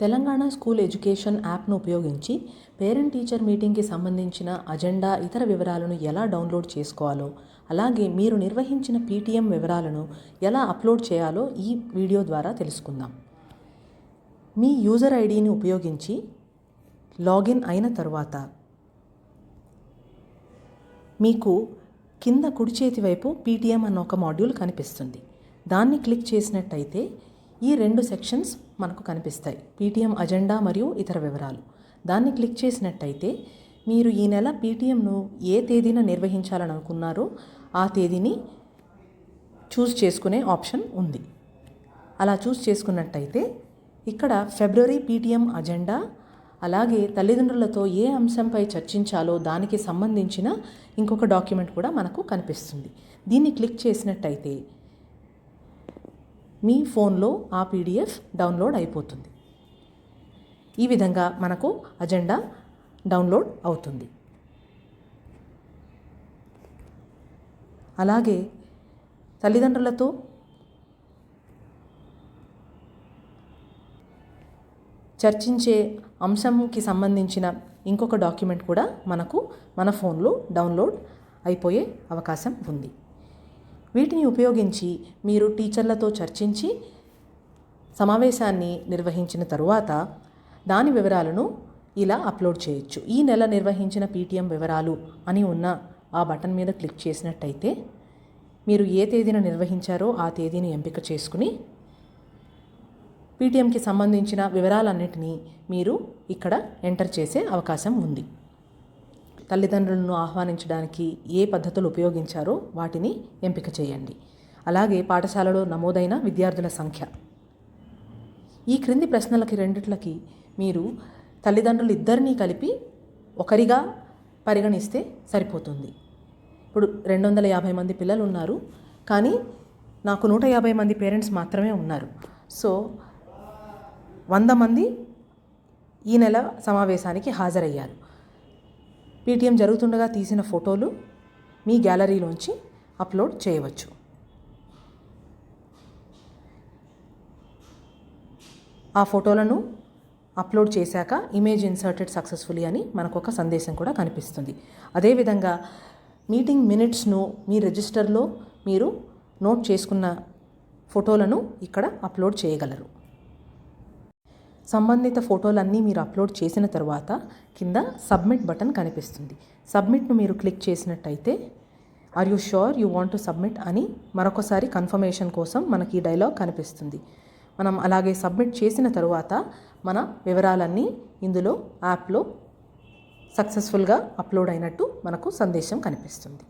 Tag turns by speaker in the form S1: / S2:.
S1: Telangana school education యాప్ను ఉపయోగించి parent teacher మీటింగ్కి సంబంధించిన అజెండా ఇతర వివరాలను ఎలా డౌన్లోడ్ చేసుకోవాలో అలాగే మీరు నిర్వహించిన పీటీఎం వివరాలను ఎలా అప్లోడ్ చేయాలో ఈ వీడియో ద్వారా తెలుసుకుందాం. మీ యూజర్ ఐడిని ఉపయోగించి లాగిన్ అయిన తర్వాత మీకు కింద కుడి చేతి వైపు పీటీఎం అన్న ఒక మాడ్యూల్ కనిపిస్తుంది. దాన్ని క్లిక్ చేసినట్టయితే ఈ రెండు సెక్షన్స్ మనకు కనిపిస్తాయి. పీటీఎం అజెండా మరియు ఇతర వివరాలు. దాన్ని క్లిక్ చేసినట్టయితే మీరు ఈ నెల పీటీఎంను ఏ తేదీన నిర్వహించాలని అనుకున్నారో ఆ తేదీని చూస్ చేసుకునే ఆప్షన్ ఉంది. అలా చూస్ చేసుకున్నట్టయితే ఇక్కడ ఫిబ్రవరి పీటీఎం అజెండా అలాగే తల్లిదండ్రులతో ఏ అంశంపై చర్చించాలో దానికి సంబంధించిన ఇంకొక డాక్యుమెంట్ కూడా మనకు కనిపిస్తుంది. దీన్ని క్లిక్ చేసినట్టయితే మీ ఫోన్లో ఆ పీడిఎఫ్ డౌన్లోడ్ అయిపోతుంది. ఈ విధంగా మనకు అజెండా డౌన్లోడ్ అవుతుంది. అలాగే తల్లిదండ్రులతో చర్చించే అంశంకి సంబంధించిన ఇంకొక డాక్యుమెంట్ కూడా మనకు మన ఫోన్లో డౌన్లోడ్ అయిపోయే అవకాశం ఉంది. వీటిని ఉపయోగించి మీరు టీచర్లతో చర్చించి సమావేశాన్ని నిర్వహించిన తరువాత దాని వివరాలను ఇలా అప్లోడ్ చేయొచ్చు. ఈ నెల నిర్వహించిన పీటీఎం వివరాలు అని ఉన్న ఆ బటన్ మీద క్లిక్ చేసినట్టయితే మీరు ఏ తేదీన నిర్వహించారో ఆ తేదీని ఎంపిక చేసుకుని పీటీఎంకి సంబంధించిన వివరాలన్నిటినీ మీరు ఇక్కడ ఎంటర్ చేసే అవకాశం ఉంది. తల్లిదండ్రులను ఆహ్వానించడానికి ఏ పద్ధతులు ఉపయోగించారో వాటిని ఎంపిక చేయండి. అలాగే పాఠశాలలో నమోదైన విద్యార్థుల సంఖ్య. ఈ క్రింది ప్రశ్నలకి రెండిట్లకి మీరు తల్లిదండ్రులు ఇద్దరినీ కలిపి ఒకరిగా పరిగణిస్తే సరిపోతుంది. ఇప్పుడు రెండు వందల యాభై మంది పిల్లలు ఉన్నారు కానీ నాకు నూట యాభై మంది పేరెంట్స్ మాత్రమే ఉన్నారు. సో వంద మంది ఈ నెల సమావేశానికి హాజరయ్యారు. పీటీఎం జరుగుతుండగా తీసిన ఫోటోలు మీ గ్యాలరీలోంచి అప్లోడ్ చేయవచ్చు. ఆ ఫోటోలను అప్లోడ్ చేశాక ఇమేజ్ ఇన్సర్టెడ్ సక్సెస్ఫుల్లీ అని మనకు ఒక సందేశం కూడా కనిపిస్తుంది. అదేవిధంగా మీటింగ్ మినిట్స్ను మీ రిజిస్టర్లో మీరు నోట్ చేసుకున్న ఫోటోలను ఇక్కడ అప్లోడ్ చేయగలరు. సంబంధిత ఫోటోలన్నీ మీరు అప్లోడ్ చేసిన తర్వాత కింద సబ్మిట్ బటన్ కనిపిస్తుంది. సబ్మిట్ను మీరు క్లిక్ చేసినట్టయితే are you sure you want to submit అని మరొకసారి కన్ఫర్మేషన్ కోసం మనకి ఈ డైలాగ్ కనిపిస్తుంది. మనం అలాగే సబ్మిట్ చేసిన తరువాత మన వివరాలన్నీ ఇందులో యాప్లో సక్సెస్ఫుల్గా అప్లోడ్ అయినట్టు మనకు సందేశం కనిపిస్తుంది.